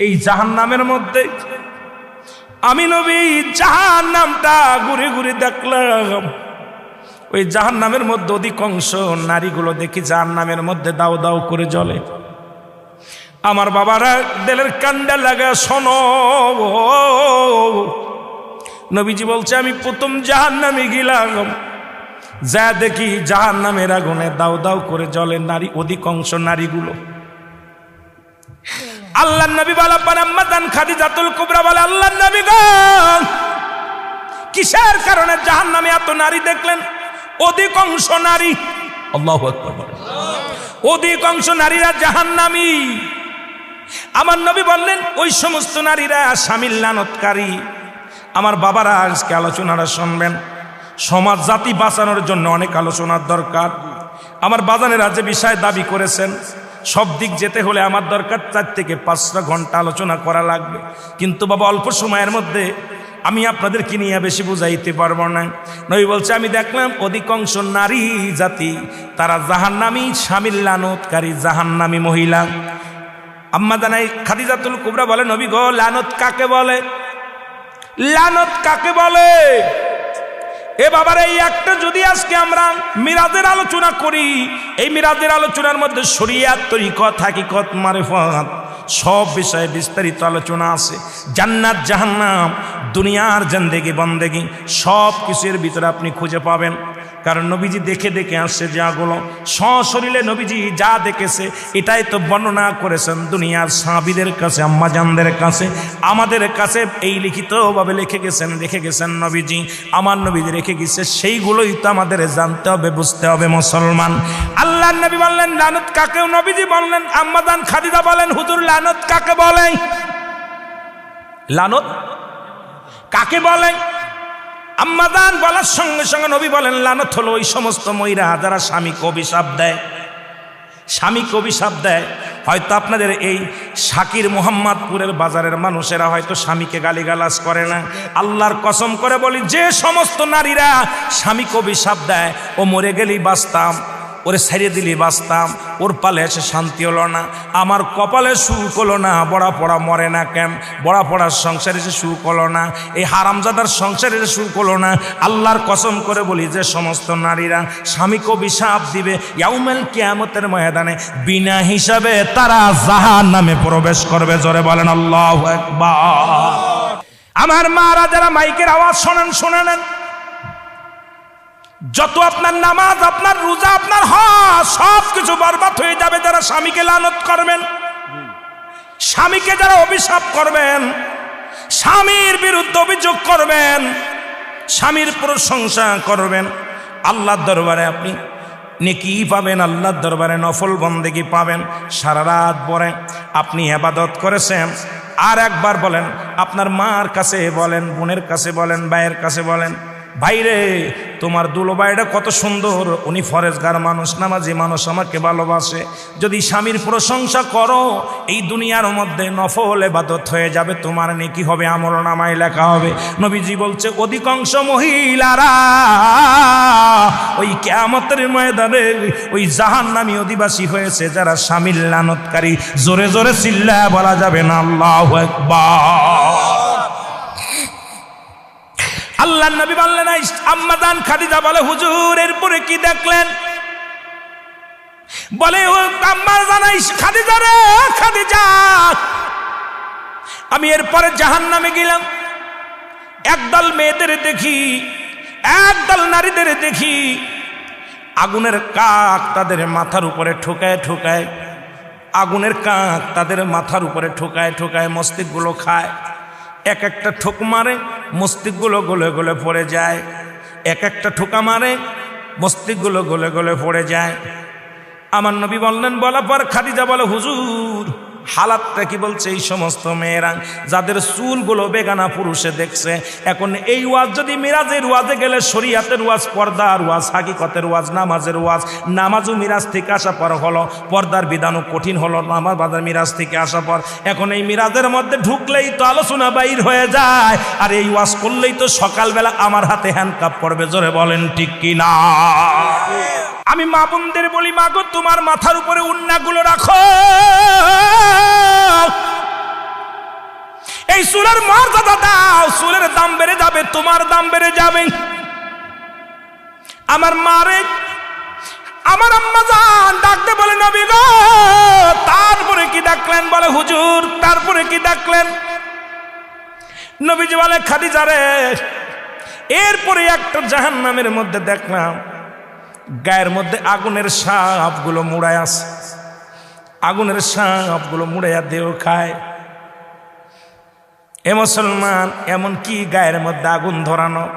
এই জাহান নামের মধ্যে। আমি নবী জাহান নামটা ঘুরে ঘুরে দেখলাম। ওই জাহান নামের মধ্যে অধিকাংশ নারীগুলো দেখি জাহান নামের মধ্যে দাও দাও করে জলে আমার বাবারা দেলের কান্ডা লাগা, শোনো। নবীজি বলছে, আমি প্রথম জাহান নামে গেলাম। যা দেখি জাহান নামের আগুনে দাও দাও করে জ্বলে নারী, অধিকাংশ নারীগুলো। আল্লাহ নবী বলা পানাম্মাদান খাদিজাতুল কুবরা বলে আল্লাহ নবী কিসের কারণে জাহান নামে এত নারী দেখলেন? অধিকাংশ নারী, আল্লাহ অধিকাংশ নারীরা জাহান্নামী। আমার নবী বললেন, ওই সমস্ত নারীরা স্বামীর লানতকারী। আমার বাবারা আজকে আলোচনাটা শুনবেন। সমাজ, জাতি বাঁচানোর জন্য অনেক আলোচনার দরকার। আমার বাজানেরা যে বিষয় দাবি করেছেন সব দিক যেতে হলে আমার দরকার চার থেকে পাঁচটা ঘণ্টা আলোচনা করা লাগবে। কিন্তু বাবা, অল্প সময়ের মধ্যে আমি আপনাদেরকে নিয়ে বেশি বুঝাইতে পারব না। নবী বলছে, আমি দেখলাম অধিকাংশ নারী জাতি, তারা জাহান্নামী স্বামীর লানতকারী জাহান্নামী মহিলা। আম্মা জানাই, খাদিজাতুল কুবরা বলে, নবী গো, লানত কাকে বলে? লানত কাকে বলে? এ বাবার, এই একটা যদি আজকে আমরা মিরাদের আলোচনা করি, এই মিরাজের আলোচনার মধ্যে শরিয়াত তরিকত, হাকিকত, মারেফত, সব বিষয়ে বিস্তারিত আলোচনা আছে। জান্নাত, জাহান্নাম, দুনিয়ার জন্দেগি, বন্দেগি, সব কিছুর ভিতরে আপনি খুঁজে পাবেন। কারণ নবীজি দেখে দেখে আসছে যাগুলো সশরীরে নবীজি যা দেখেছে, এটাই তো বর্ণনা করেছেন দুনিয়ার সাবিদের কাছে, আম্মাজানদের কাছে। আমাদের কাছে এই লিখিতভাবে লিখে গেছেন রেখে গেছেন নবীজি। আমার নবীজি রেখে গেছে, সেইগুলোই তো আমাদের জানতে হবে, বুঝতে হবে মুসলমান। আল্লাহ নবী বললেন, লানত কাকেও নবীজি বললেন আম্মাদান খাদিদা বলেন, হুজুর লানত কাকে বলেন লানত কাকে বলেন আম্মাদান বলার সঙ্গে সঙ্গে নবী বলেন, লানত হলো ওই সমস্ত মহিলা যারা স্বামীকে অভিশাপ দেয়। স্বামীকে অভিশাপ দেয়? হয়তো আপনাদের এই শাকির মোহাম্মদপুরের বাজারের মানুষেরা হয়তো স্বামীকে গালিগালাজ করে না। আল্লাহর কসম করে বলি, যে সমস্ত নারীরা স্বামীকে অভিশাপ দেয়, ও মরে গেলেই বাঁচতাম। ওরে ছেড়ে দিলি, বাঁচতাম। ওর পালে এসে শান্তি হলো না। আমার কপালে সুখ হলো না। বড়া পড়া মরে না কেন? বড়া পড়ার সংসারে এসে সুখ হলো না। এই হারামজাদার সংসারে এসে সুখ হলো না। আল্লাহর কসম করে বলি যে সমস্ত নারীরা স্বামীকে অভিশাপ দিবে ইয়াউমেল কিয়ামতের ময়দানে। বিনা হিসাবে তারা জাহান নামে প্রবেশ করবে। জোরে বলেন, আল্লাহ আমার মারা যারা মাইকের আওয়াজ শোনেন শুনে নেন যত আপনার নামাজ, আপনার রোজা, আপনার সব কিছু বরবাদ হয়ে যাবে যারা স্বামীকে লানত করবেন। স্বামীকে যারা অভিশাপ করবেন, স্বামীর বিরুদ্ধে অভিযোগ করবেন, স্বামীর প্রশংসা করবেন। আল্লাহর দরবারে আপনি নেকি পাবেন, আল্লাহর দরবারে নফল বন্দেগি পাবেন। সারা রাত পরে আপনি আবাদত করেছেন। আর একবার বলেন, আপনার মার কাছে বলেন, বোনের কাছে বলেন, ভাইয়ের কাছে বলেন ভাইরে তোমার দুলোবাইটা কত সুন্দর। উনি ফরেজগার মানুষ, নামাজি মানুষ, আমাকে ভালোবাসে। যদি স্বামীর প্রশংসা করো, এই দুনিয়ার মধ্যে নফল এবাদত হয়ে যাবে। তোমার নেকি হবে, আমল নামায় লেখা হবে। নবীজি বলছে, অধিকাংশ মহিলারা ওই কেয়ামতের ময়দানে ওই জাহান নামী অধিবাসী হয়েছে, যারা স্বামীর লানতকারী। জোরে জোরে চিল্লা বলা যাবে না, আল্লাহ একবার আল্লাহ নবী বললেন আম্মাদান খাদিজা বলে, হুজুর, এরপরে কি দেখলেন? বলে, ও আম্মা জানাই খাদিজা রে, খাদিজা। আমি এরপরে জাহান নামে গেলাম। একদল মেয়েদের দেখি, একদল নারীদের দেখি, আগুনের কাক তাদের মাথার উপরে ঠোকায় ঠোকায়, আগুনের কাক তাদের মাথার উপরে ঠোকায় ঠোকায় মস্তিষ্কগুলো খায়, এক একটা ঠোক মারে মস্তিষ্কগুলো গলে গলে পড়ে যায়। এক একটা ঠোকা মারে মস্তিষ্কগুলো গলে গলে পড়ে যায়। আমার নবী বললেন, বলা পর খাদিজা বলে, হুজুর হালাতটা কি বলছে এই সমস্ত মেয়েরা? যাদের চুলগুলো বেগানা পুরুষে দেখছে, এখন এই ওয়াজ যদি মিরাজের ওয়াজে গেলে শরিয়াতের ওয়াজ, পর্দার ওয়াজ, হাকিকতের ওয়াজ, নামাজের ওয়াজ, নামাজও মিরাজ থেকে আসা পর হলো, পর্দার বিধানও কঠিন হলো, নামাজ বাজার মিরাজ থেকে আসা পর, এখন এই মিরাজের মধ্যে ঢুকলেই তো আলোচনা বাইর হয়ে যায়, আর এই ওয়াজ করলেই তো সকালবেলা আমার হাতে হ্যান্ডকাপ পড়বে জোরে বলেন ঠিক কি না আমি মা বোনদের বলি, মা গো, তোমার মাথার উপরে উন্নাগুলো রাখো। এই চুলের মর্যাদা দাও চুলের দাম বেড়ে যাবে, তোমার দাম বেড়ে যাবে। আমার মারে আমার আম্মা যান, ডাকতে বলে, নবী তারপরে কি ডাকলেন বলে, হুজুর, তারপরে কি ডাকলেন নবীজি বলে, খাদিজা এরপরে একটা জাহান নামের মধ্যে দেখলাম গায়ের মধ্যে আগুনের সাপগুলো মুড়ায় আছে। আগুনের সাপগুলো মুড়াইয়া দেও খায়। এ মুসলমান, এমন কি গায়ের মধ্যে আগুন ধরানো?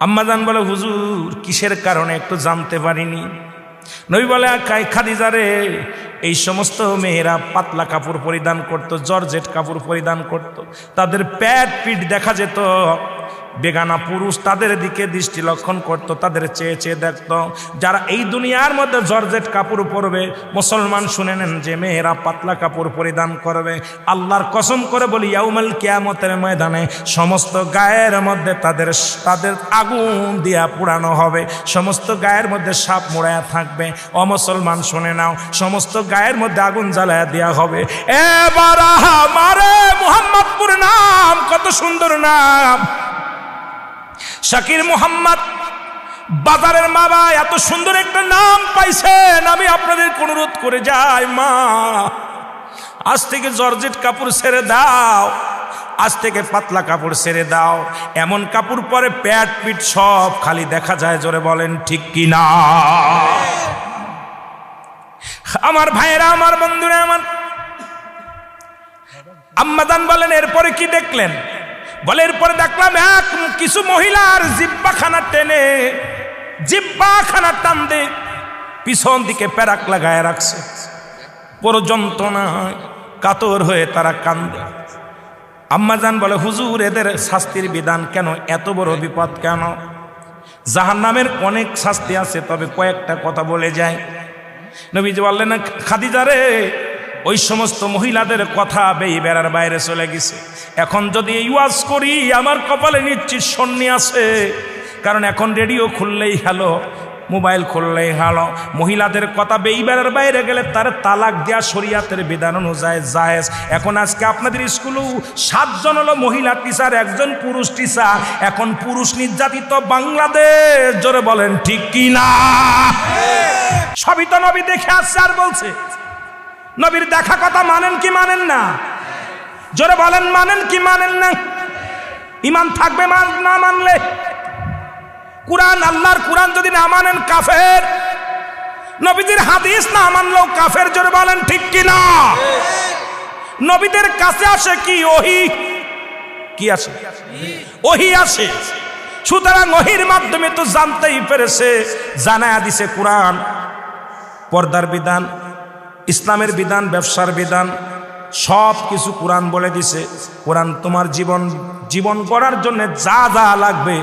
আম্মাজান বলে, হুজুর, কিসের কারণে একটু জানতে পারিনি? নবী বলে খাই খাদিজা রে, এই সমস্ত মেয়েরা পাতলা কাপড় পরিধান করত, জর্জেট কাপড় পরিধান করত। তাদের প্যাট পিঠ দেখা যেত। বেগানা পুরুষ তাদের দিকে দৃষ্টি লক্ষণ করত, তাদের চেয়ে চেয়ে দেখত। যারা এই দুনিয়ার মধ্যে জর্জেট কাপড় পরবে, মুসলমান শুনে নেন যে মেয়েরা পাতলা কাপড় পরিধান করবে। আল্লাহর কসম করে বলি, ইয়াউমাল কিয়ামতের ময়দানে সমস্ত গায়ের মধ্যে তাদের তাদের আগুন দিয়া পুরানো হবে। সমস্ত গায়ের মধ্যে সাপ মোড়ায়া থাকবে। অমুসলমান শুনে নাও, সমস্ত গায়ের মধ্যে আগুন জ্বালায়া দেওয়া হবে। এবার আমারে মোহাম্মদপুর নাম, কত সুন্দর নাম। শাকির মোহাম্মদ, বাজারের বাবা এত সুন্দর একটা নাম পাইছেন, আমি আপনাদের অনুরোধ করে যাই, মা। আজ থেকে জর্জেট কাপড় ছেড়ে দাও, আজ থেকে পাতলা কাপড় ছেড়ে দাও, এমন কাপড় পরে প্যাট পিট সব খালি দেখা যায়, জোরে বলেন, ঠিক কি না? আমার ভাইয়েরা, আমার বন্ধুরা, আমার আম্মাদান বলেন, এরপরে কি দেখলেন? বলে এরপরে দেখলাম এক কিছু মহিলার জিব্বাখানা টেনে, জিব্বাখানা টান দে পিছন দিকে প্যারাক লাগায় রাখছে। পুরো যন্ত্রণায় কাতর হয়ে তারা কান্দে। আম্মাজান বলে, হুজুর, এদের শাস্তির বিধান কেন? এত বড় বিপদ কেন? জাহান নামের অনেক শাস্তি আছে, তবে কয়েকটা কথা বলে যায়। নবীজি বললেন, খাদিজা রে ওই সমস্ত মহিলাদের কথা বেই বেড়ার বাইরে চলে গেছে। এখন যদি এই ওয়াজ করি, আমার কপালে নিশ্চিত সন্নি আছে। কারণ এখন রেডিও খুললেই হ্যালো, মোবাইল খুললেই হ্যালো। মহিলাদের কথা বেইবারের বাইরে গেলে তার তালাক দেওয়া শরিয়াতের বিধান অনুযায়ী জায়েজ। এখন আজকে আপনাদের স্কুলেও সাতজন হলো মহিলা টিচার একজন পুরুষ টিচার এখন পুরুষ নির্যাতিত বাংলাদেশ, জোরে বলেন ঠিক কি না সবই তো নবী দেখে আসছে আর বলছে। নবীর দেখা কথা মানেন কি মানেন না? জোরে বলেন, মানেন কি মানেন না? ইমান থাকবে না মানলে? কুরআন, আল্লাহর কুরআন যদি না মানেন কাফের, নবীদের হাদিস না মানলেও কাফের, জোরে বলেন ঠিক কি না? নবীদের কাছে আসে কি ওহি? কি আসে? ওহি আসে। সুতরাং ওহির মাধ্যমে তো জানতেই পেরেছে, জানায়া দিছে কোরআন, পর্দার বিধান। ইসলামের বিধান, ব্যবসার বিধান, সব কিছু কোরআন বলে দিছে। কোরআন তোমার জীবন জীবন গড়ার জন্য যা যা লাগবে,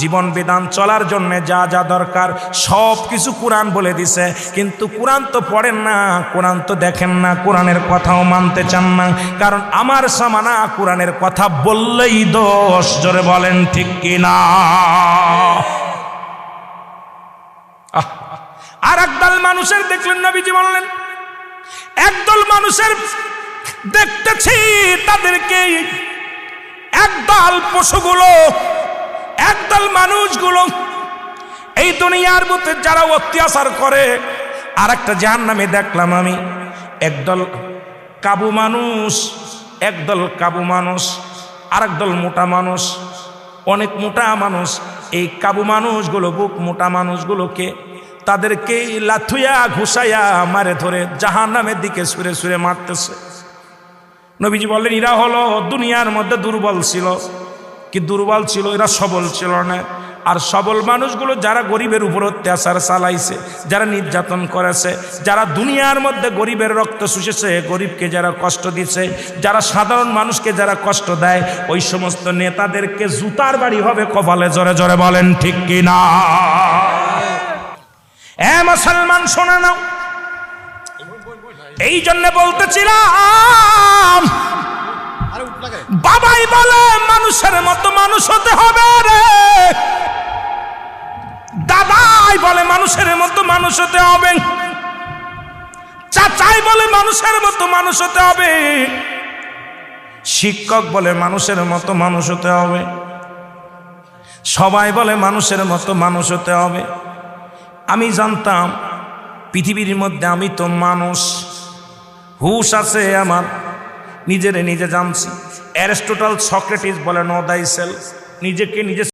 জীবন বিধান চলার জন্য যা যা দরকার, সব কিছু কোরআন বলে দিছে। কিন্তু কোরআন তো পড়েন না, কোরআন তো দেখেন না, কোরআনের কথাও মানতে চান না। কারণ আমার সামানা কোরআনের কথা বললেই দোষ, জোরে বলেন ঠিক কিনা আর একদল মানুষের দেখলেন, নবীজি বললেন একদল মানুষের দেখতেছি তাদেরকে। একদল পশুগুলো, একদল মানুষগুলো এই দুনিয়ার মধ্যে যারা অত্যাচার করে আর একটা যার নামে দেখলাম আমি, একদল কাবু মানুষ, একদল কাবু মানুষ আর একদল মোটা মানুষ, অনেক মোটা মানুষ। এই কাবু মানুষগুলো, বুক মোটা মানুষগুলোকে তাদেরকে লাথুয়া, ঘুষাইয়া মারে ধরে জাহান নামের দিকে সুরে সুরে মারতেছে। নবীজি বললেন, এরা হলো দুনিয়ার মধ্যে দুর্বল ছিল। কি দুর্বল ছিল? এরা সবল ছিল না। আর সবল মানুষগুলো যারা গরিবের উপর অত্যাচার চালাইছে, যারা নির্যাতন করেছে, যারা দুনিয়ার মধ্যে গরিবের রক্ত শুষেছে গরিবকে যারা কষ্ট দিচ্ছে, যারা সাধারণ মানুষকে যারা কষ্ট দেয়, ওই সমস্ত নেতাদেরকে জুতার বাড়ি হবে কপালে জোরে জোরে বলেন, ঠিক কিনা? মুসলমান, শোনা নাও। এই জন্য বলতেছিলাম, বাবাই বলে, মানুষের মতো মানুষ হতে হবে রে। দাদাই বলে, মানুষের মতো মানুষ হতে হবে। চাচাই বলে, মানুষের মতো মানুষ হতে হবে। শিক্ষক বলে, মানুষের মতো মানুষ হতে হবে। সবাই বলে, মানুষের মতো মানুষ হতে হবে। আমি জানতাম, পৃথিবীর মধ্যে আমি তো মানুষ। হুশ আছে আমার, নিজেরে নিজে জানছি। অ্যারিস্টোটাল সক্রেটিস বলে নো দাই নিজেকে নিজে